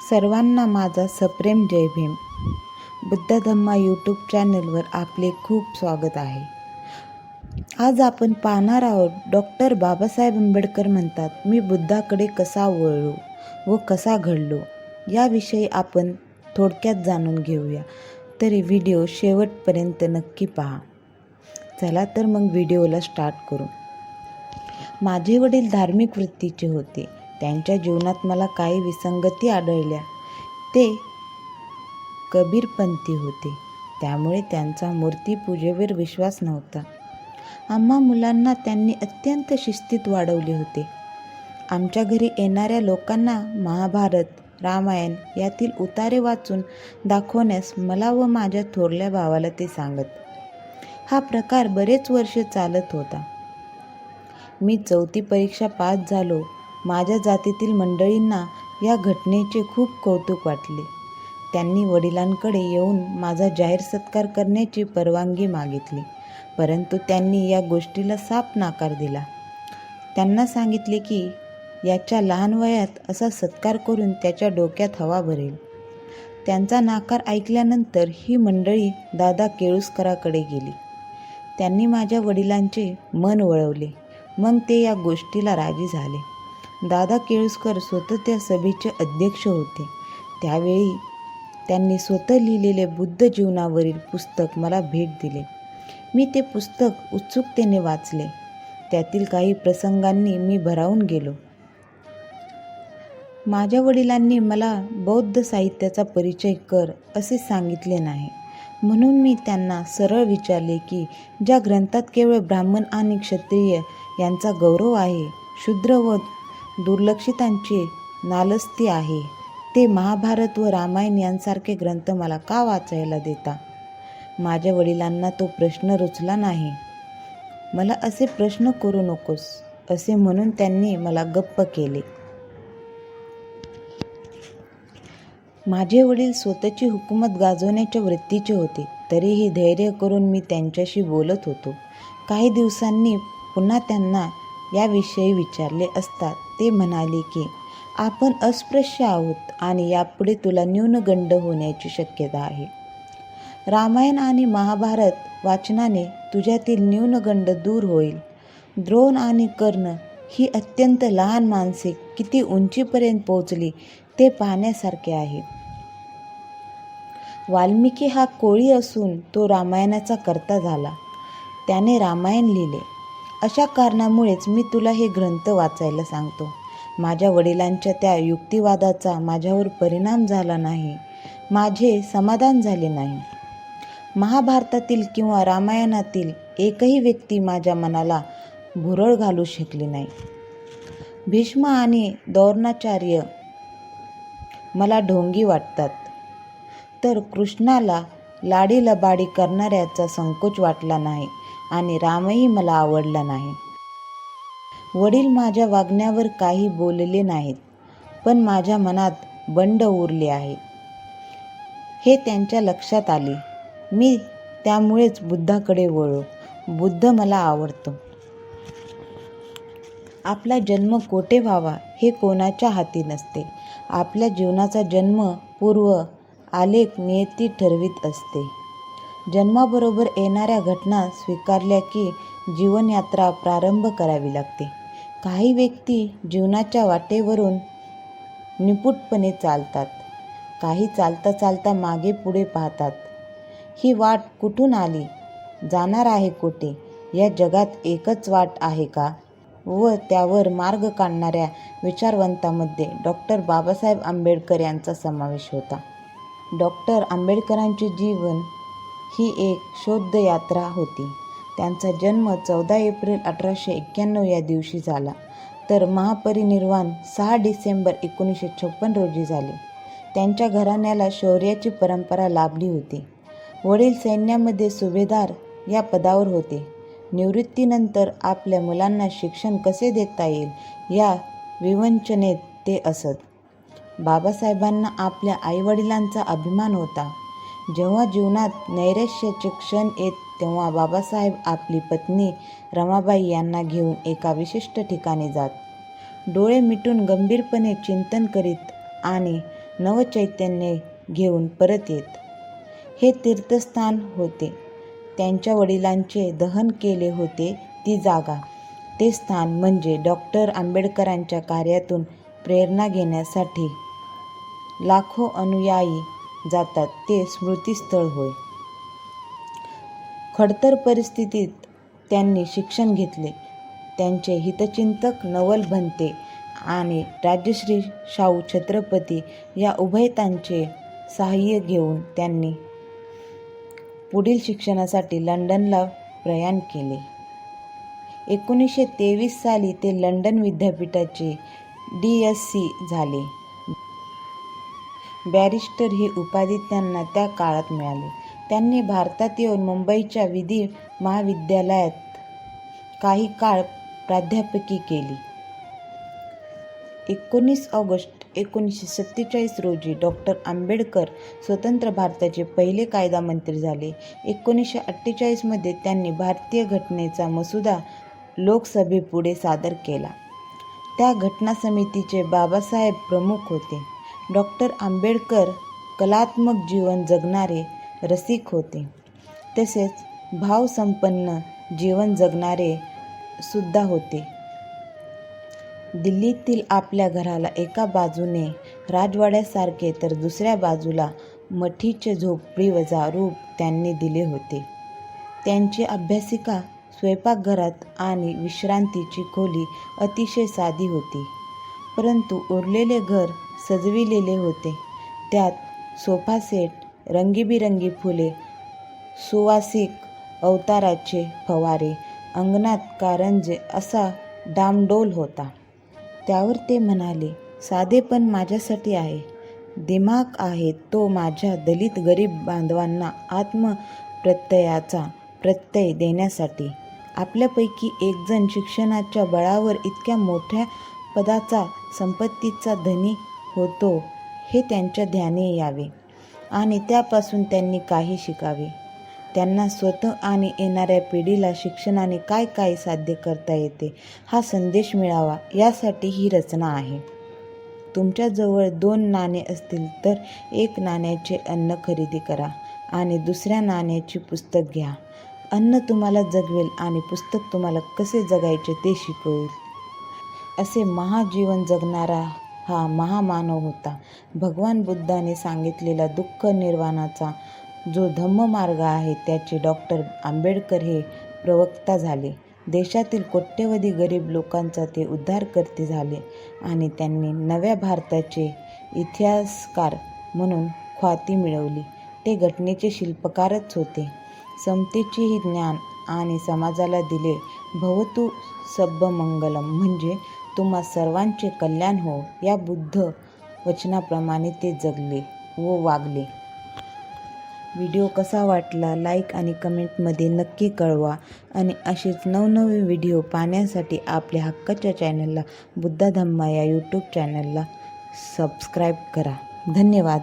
सर्वांना माझा सप्रेम जय भीम. बुद्ध धम्मा यूट्यूब चॅनलवर आपले खूप स्वागत आहे. आज आपण पाहणार आहोत डॉक्टर बाबासाहेब आंबेडकर म्हणतात मी बुद्धाकडे कसा वळलो व कसा घडलो याविषयी आपण थोडक्यात जाणून घेऊया. तरी व्हिडिओ शेवटपर्यंत नक्की पहा. चला तर मग व्हिडिओला स्टार्ट करू. माझे वडील धार्मिक वृत्तीचे होते. त्यांच्या जीवनात मला काही विसंगती आढळल्या. ते कबीरपंथी होते. त्यामुळे त्यांचा मूर्तीपूजेवर विश्वास नव्हता. आम्हा मुलांना त्यांनी अत्यंत शिस्तीत वाढवले होते. आमच्या घरी येणाऱ्या लोकांना महाभारत रामायण यातील उतारे वाचून दाखवण्यास मला व माझ्या थोरल्या भावाला ते सांगत. हा प्रकार बरेच वर्ष चालत होता. मी चौथी परीक्षा पास झालो. माझ्या जातीतील मंडळींना या घटनेचे खूप कौतुक वाटले. त्यांनी वडिलांकडे येऊन माझा जाहीर सत्कार करण्याची परवानगी मागितली परंतु त्यांनी या गोष्टीला साप नाकार दिला. त्यांना सांगितले की याच्या लहान वयात असा सत्कार करून त्याच्या डोक्यात हवा भरेल. त्यांचा नाकार ऐकल्यानंतर ही मंडळी दादा केळुसकराकडे गेली. त्यांनी माझ्या वडिलांचे मन वळवले. मग ते या गोष्टीला राजी झाले. दादा केळुसकर स्वतः त्या सभेचे अध्यक्ष होते. त्यावेळी त्यांनी स्वतः लिहिलेले बुद्ध जीवनावरील पुस्तक मला भेट दिले. मी ते पुस्तक उत्सुकतेने वाचले. त्यातील काही प्रसंगांनी मी भरावून गेलो. माझ्या वडिलांनी मला बौद्ध साहित्याचा परिचय कर असे सांगितले नाही. म्हणून मी त्यांना सरळ विचारले की ज्या ग्रंथात केवळ ब्राह्मण आणि क्षत्रिय यांचा गौरव आहे शूद्र व दुर्लक्षितांची नालस्ती आहे. ते महाभारत व रामायण यांसारखे ग्रंथ मला का वाचायला देता? माझ्या वडिलांना तो प्रश्न रुचला नाही. मला असे प्रश्न करू नकोस असे म्हणून त्यांनी मला गप्प केले. माझे वडील स्वतःची हुकूमत गाजवण्याच्या वृत्तीचे होते. तरीही धैर्य करून मी त्यांच्याशी बोलत होतो. काही दिवसांनी पुन्हा त्यांना याविषयी विचारले असता ते म्हणाले की आपण अस्पृश्य आहोत आणि यापुढे तुला न्यूनगंड होण्याची शक्यता आहे. रामायण आणि महाभारत वाचनाने तुझ्यातील न्यूनगंड दूर होईल. द्रोण आणि कर्ण ही अत्यंत लहान माणसे किती उंचीपर्यंत पोहोचली ते पाहण्यासारखे आहे वाल्मिकी हा कोळी असून तो रामायणाचा कर्ता झाला. त्याने रामायण लिहिले. अशा कारणामुळेच मी तुला हे ग्रंथ वाचायला सांगतो. माझ्या वडिलांच्या त्या युक्तिवादाचा माझ्यावर परिणाम झाला नाही. माझे समाधान झाले नाही. महाभारतातील किंवा रामायणातील एकही व्यक्ती माझ्या मनाला भुरळ घालू शकली नाही. भीष्म आणि दौर्णाचार्य मला ढोंगी वाटतात. तर कृष्णाला लाडी लबाडी करणाऱ्याचा संकोच वाटला नाही. आणि रामही मला आवडला नाही. वडील माझ्या वागण्यावर काही बोलले नाहीत पण माझ्या मनात बंड उरले आहे. हे त्यांच्या लक्षात आले. मी त्यामुळेच बुद्धाकडे वळू बुद्ध मला आवडतो. आपला जन्म कोठे व्हावा हे कोणाच्या हाती नसते. आपल्या जीवनाचा जन्म पूर्व आलेख नियती ठरवीत असते. जन्माबरोबर येणाऱ्या घटना स्वीकारल्या की जीवनयात्रा प्रारंभ करावी लागते. काही व्यक्ती जीवनाच्या वाटेवरून निपुटपणे चालतात. काही चालता चालता मागे पुढे पाहतात. ही वाट कुठून आली? जाणार आहे कुठे? या जगात एकच वाट आहे का? व त्यावर मार्ग काढणाऱ्या विचारवंतामध्ये डॉक्टर बाबासाहेब आंबेडकर यांचा समावेश होता. डॉक्टर आंबेडकरांचे जीवन ही एक शोधयात्रा होती. त्यांचा जन्म चौदा एप्रिल अठराशे एक्क्याण्णव या दिवशी झाला. तर महापरिनिर्वाण सहा डिसेंबर एकोणीसशे छप्पन रोजी झाले. त्यांच्या घराण्याला शौर्याची परंपरा लाभली होती. वडील सैन्यामध्ये सुभेदार या पदावर होते. निवृत्तीनंतर आपल्या मुलांना शिक्षण कसे देता येईल या विवंचनेत ते असत. बाबासाहेबांना आपल्या आईवडिलांचा अभिमान होता. जेव्हा जीवनात नैराश्याचे क्षण येत तेव्हा बाबासाहेब आपली पत्नी रमाबाई यांना घेऊन एका विशिष्ट ठिकाणी जात. डोळे मिटून गंभीरपणे चिंतन करीत आणि नवचैतन्य घेऊन परत येत. हे तीर्थस्थान होते. त्यांच्या वडिलांचे दहन केले होते ती जागा. ते स्थान म्हणजे डॉक्टर आंबेडकरांच्या कार्यातून प्रेरणा घेण्यासाठी लाखो अनुयायी जातात ते स्मृतीस्थळ होय. खडतर परिस्थितीत त्यांनी शिक्षण घेतले. त्यांचे हितचिंतक नवल भंते आणि राजश्री शाहू छत्रपती या उभयतांचे सहाय्य घेऊन त्यांनी पुढील शिक्षणासाठी लंडनला प्रयाण केले. एकोणीसशे तेवीस साली ते लंडन विद्यापीठाचे डी एस सी झाले. बॅरिस्टर ही उपाधी त्यांना त्या काळात मिळाली. त्यांनी भारतात येऊन मुंबईच्या विधी महाविद्यालयात काही काळ प्राध्यापकी केली. एकोणीस ऑगस्ट एकोणीसशे सत्तेचाळीस रोजी डॉक्टर आंबेडकर स्वतंत्र भारताचे पहिले कायदा मंत्री झाले. एकोणीसशे अठ्ठेचाळीसमध्ये त्यांनी भारतीय घटनेचा मसुदा लोकसभेपुढे सादर केला. त्या घटना समितीचे बाबासाहेब प्रमुख होते. डॉक्टर आंबेडकर कलात्मक जीवन जगणारे रसिक होते. तसेच भावसंपन्न जीवन जगणारे सुद्धा होते. दिल्लीतील आपल्या घराला एका बाजूने राजवाड्यासारखे तर दुसऱ्या बाजूला मठीचे झोपडीवजा रूप त्यांनी दिले होते. त्यांची अभ्यासिका स्वयंपाकघरात आणि विश्रांतीची खोली अतिशय साधी होती. परंतु उरलेले घर सजविलेले होते. त्यात सोफा सेट रंगीबिरंगी फुले सुवासिक अवताराचे फवारे अंगणात कारंजे असा डामडोल होता. त्यावर ते म्हणाले साधेपण माझ्यासाठी आहे. दिमाग आहे तो माझ्या दलित गरीब बांधवांना आत्मप्रत्ययाचा प्रत्यय देण्यासाठी. आपल्यापैकी एकजण शिक्षणाच्या बळावर इतक्या मोठ्या पदाचा संपत्तीचा धनी होतो हे त्यांच्या ध्याने यावे आणि त्यापासून त्यांनी काही शिकावे. त्यांना स्वतः आणि येणाऱ्या पिढीला शिक्षणाने काय काय साध्य करता येते हा संदेश मिळावा यासाठी ही रचना आहे. तुमच्याजवळ दोन नाणे असतील तर एक नाण्याचे अन्न खरेदी करा आणि दुसऱ्या नाण्याची पुस्तक घ्या. अन्न तुम्हाला जगवेल आणि पुस्तक तुम्हाला कसे जगायचे ते शिकवेल. असे महाजीवन जगणारा हा महामानव होता. भगवान बुद्धाने सांगितलेला दुःख निर्वाणाचा जो धम्ममार्ग आहे त्याचे डॉक्टर आंबेडकर हे प्रवक्ता झाले. देशातील कोट्यवधी गरीब लोकांचा ते उद्धारकर्ते झाले आणि त्यांनी नव्या भारताचे इतिहासकार म्हणून ख्याती मिळवली. ते घटनेचे शिल्पकारच होते. समतेचेही ज्ञान आणि समाजाला दिले भवतु मंगलम म्हणजे तुम्हा सर्वांचे कल्याण हो. या बुद्ध वचनाप्रमाणे ते जगले व वागले. व्हिडिओ कसा वाटला लाईक आणि कमेंटमध्ये नक्की कळवा आणि असेच नवनवे व्हिडिओ पाहण्यासाठी आपल्या हक्काच्या चॅनलला बुद्धा धम्मा या यूट्यूब चॅनलला सबस्क्राईब करा. धन्यवाद.